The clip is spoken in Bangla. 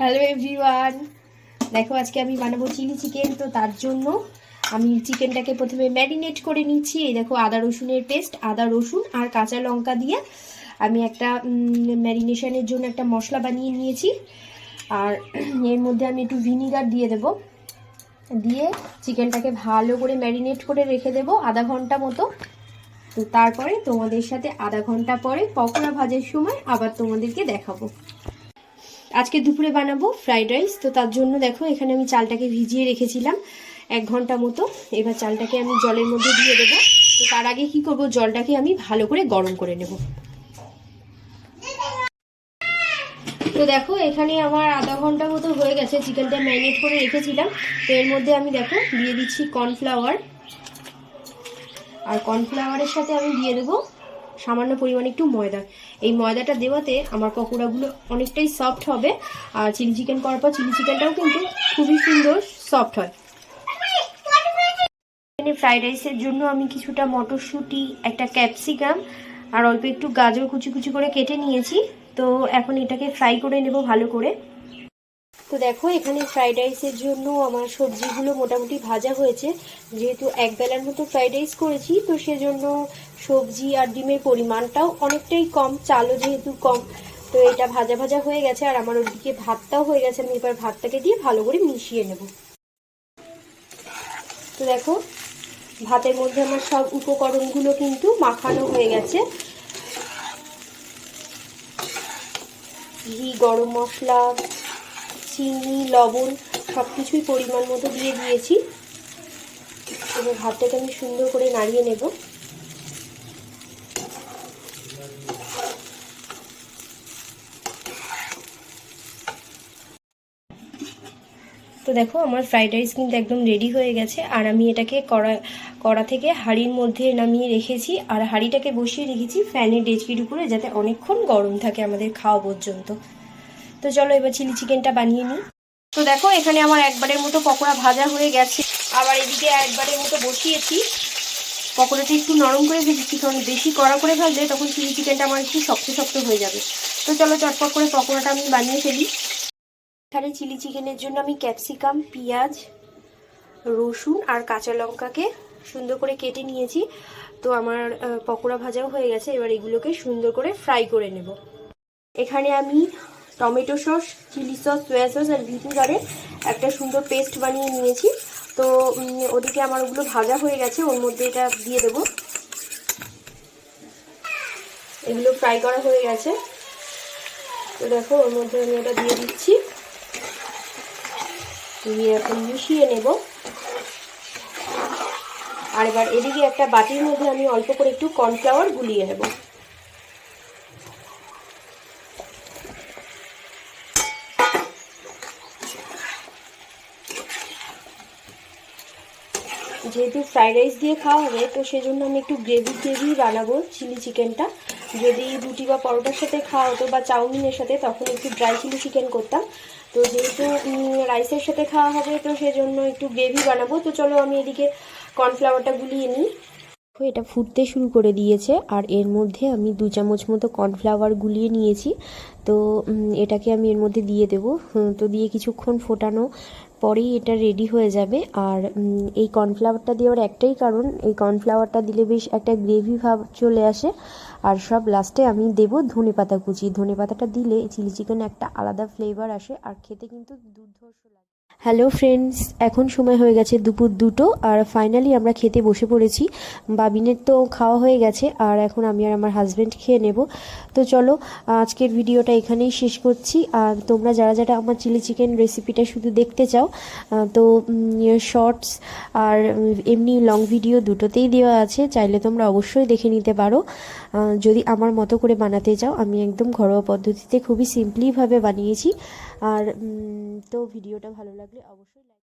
হ্যালো এভরিওয়ান দেখো, আজকে আমি বানাবো চিলি চিকেন। তো তার জন্য আমি চিকেনটাকে প্রথমে ম্যারিনেট করে নিচ্ছি। এই দেখো, আদা রসুনের পেস্ট, আদা রসুন আর কাঁচা লঙ্কা দিয়ে আমি একটা ম্যারিনেশনের জন্য একটা মশলা বানিয়ে নিয়েছি। আর এর মধ্যে আমি একটু ভিনিগার দিয়ে দেব। দিয়ে চিকেনটাকে ভালো করে ম্যারিনেট করে রেখে দেবো আধা ঘণ্টা মতো। তো তারপরে তোমাদের সাথে আধা ঘণ্টা পরে পকোড়া ভাজার সময় আবার তোমাদেরকে দেখাবো। আজকে দুপুরে বানাবো ফ্রাইড রাইস। তো তার জন্য দেখো, এখানে আমি চালটাকে ভিজিয়ে রেখেছিলাম এক ঘণ্টা মতো। এবার চালটাকে আমি জলের মধ্যে দিয়ে দেবো। তো তার আগে কি করব, জলটাকে আমি ভালো করে গরম করে নেব। তো দেখো, এখানে আমার আধা ঘণ্টা মতো হয়ে গেছে। চিকেনটা ম্যারিনেট করে রেখেছিলাম। তো এর মধ্যে আমি দেখো, দিয়ে দিচ্ছি কর্নফ্লাওয়ার। আর কর্নফ্লাওয়ারের সাথে আমি দিয়ে দেবো সামান্য পরিমাণে একটু ময়দা। এই ময়দাটা দেওয়াতে আমার পকোড়াগুলো অনেকটাই সফট হবে। আর চিলি চিকেন করার পর চিলি চিকেনটাও কিন্তু খুবই সুন্দর সফট হয়। ফ্রাইড রাইসের জন্য আমি কিছুটা মটরশুঁটি, একটা ক্যাপসিকাম আর অল্প একটু গাজর কুচি কুচি করে কেটে নিয়েছি। তো এখন এটাকে ফ্রাই করে নেব ভালো করে। তো দেখো, এখানে ফ্রাইড রাইসের জন্য আমার সবজিগুলো মোটামুটি ভাজা হয়েছে। যেহেতু এক বেলার মতো ফ্রাইড রাইস করেছি, তো সেজন্য সবজি আর ডিমের পরিমাণটাও অনেকটাই কম, চালও যেহেতু কম। তো এটা ভাজা ভাজা হয়ে গেছে, আর আমার ওদিকে ভাতটাও হয়ে গেছে। আমি এবার ভাতটাকে দিয়ে ভালো করে মিশিয়ে নেব। তো দেখো, ভাতের মধ্যে আমার সব উপকরণগুলো কিন্তু মাখানো হয়ে গেছে। ঘি, গরম মশলা চিনি, লবণ সব কিছুই পরিমাণ মতো দিয়ে দিয়েছি। এবার ভাতটাকে আমি সুন্দর করে নাড়িয়ে নেব। তো দেখো, আমার ফ্রাইড রাইস কিন্তু একদম রেডি হয়ে গেছে। আর আমি এটাকে কড়া কড়া থেকে হাঁড়ির মধ্যে নামিয়ে রেখেছি। আর হাঁড়িটাকে বসিয়ে রেখেছি ফ্যানের ডেচকির উপরে যাতে অনেকক্ষণ গরম থাকে আমাদের খাওয়া পর্যন্ত। তো চলো এবার চিলি চিকেনটা বানিয়ে নিই। তো দেখো, এখানে আমার একবারের মতো পকোড়া ভাজা হয়ে গেছে। আবার এদিকে একবারের মতো বসিয়েছি। পকোড়াটা একটু নরম করে ভেজেছি, কারণ বেশি কড়া করে ভাজলে তখন চিলি চিকেনটা আমার একটু শক্ত শক্ত হয়ে যাবে। তো চলো চটপট করে পকোড়াটা আমি বানিয়ে ফেলি। এখানে চিলি চিকেনের জন্য আমি ক্যাপসিকাম, পেঁয়াজ, রসুন আর কাঁচা লঙ্কাকে সুন্দর করে কেটে নিয়েছি। তো আমার পকোড়া ভাজাও হয়ে গেছে। এবার এগুলোকে সুন্দর করে ফ্রাই করে নেব। এখানে আমি tomato sauce, chilli sauce, soya sauce আর ভিনিগারের একটা সুন্দর পেস্ট বানিয়ে নিয়েছি। তো ওদিকে আমার ওগুলো ভাজা হয়ে গেছে, ওর মধ্যে এটা দিয়ে দেবো। এগুলো ফ্রাই করা হয়ে গেছে। তো দেখো, ওর মধ্যে আমি এটা দিয়ে দিচ্ছি। দিয়ে এখন মিশিয়ে নেব। আর এবার এদিকে একটা বাটির মধ্যে আমি অল্প করে একটু কর্নফ্লাওয়ার গুলিয়ে নেব। যেহেতু ফ্রাইড রাইস দিয়ে খাওয়া হবে, তো সেজন্য আমি একটু গ্রেভি গ্রেভি বানাবো চিলি চিকেনটা যদি রুটি বা পরোটার সাথে খাওয়া হতো বা চাউমিনের সাথে, তখন একটু ড্রাই চিলি চিকেন করতাম। তো যেহেতু রাইসের সাথে খাওয়া হবে, তো সেজন্য একটু গ্রেভি বানাবো। তো চলো আমি এদিকে কর্নফ্লাওয়ারটা গুলিয়ে নিই। এটা ফুটতে শুরু করে দিয়েছে, আর এর মধ্যে আমি দু চামচ মতো কর্নফ্লাওয়ার গুলিয়ে নিয়েছি। তো এটাকে আমি এর মধ্যে দিয়ে দেব। তো দিয়ে কিছুক্ষণ ফোটানো পরেই এটা রেডি হয়ে যাবে। আর এই কর্নফ্লাওয়ারটা দেওয়ার একটাই কারণ, এই কর্নফ্লাওয়ারটা দিলে বেশ একটা গ্রেভি ভাব চলে আসে। আর সব লাস্টে আমি দেব ধনে পাতা কুচি। ধনে পাতাটা দিলে চিলি চিকেন একটা আলাদা ফ্লেভার আসে আর খেতে কিন্তু দুর্ধর্ষ লাগে। হ্যালো ফ্রেন্ডস এখন সময় হয়ে গেছে দুপুর দুটো। আর ফাইনালি আমরা খেতে বসে পড়েছি। বাবিনের তো খাওয়া হয়ে গেছে। আর এখন আমি আর আমার হাজব্যান্ড খেয়ে নেব। তো চলো, আজকের ভিডিওটা এখানেই শেষ করছি। আর তোমরা যারা যারা আমার চিলি চিকেন রেসিপিটা শুধু দেখতে চাও তো শর্টস আর এমনি লং ভিডিও দুটোতেই দেওয়া আছে, চাইলে তোমরা অবশ্যই দেখে নিতে পারো। যদি আমার মতো করে বানাতে চাও, আমি একদম ঘরোয়া পদ্ধতিতে খুবই সিম্পলিভাবে বানিয়েছি। আর তো ভিডিওটা ভালো লাগলে অবশ্যই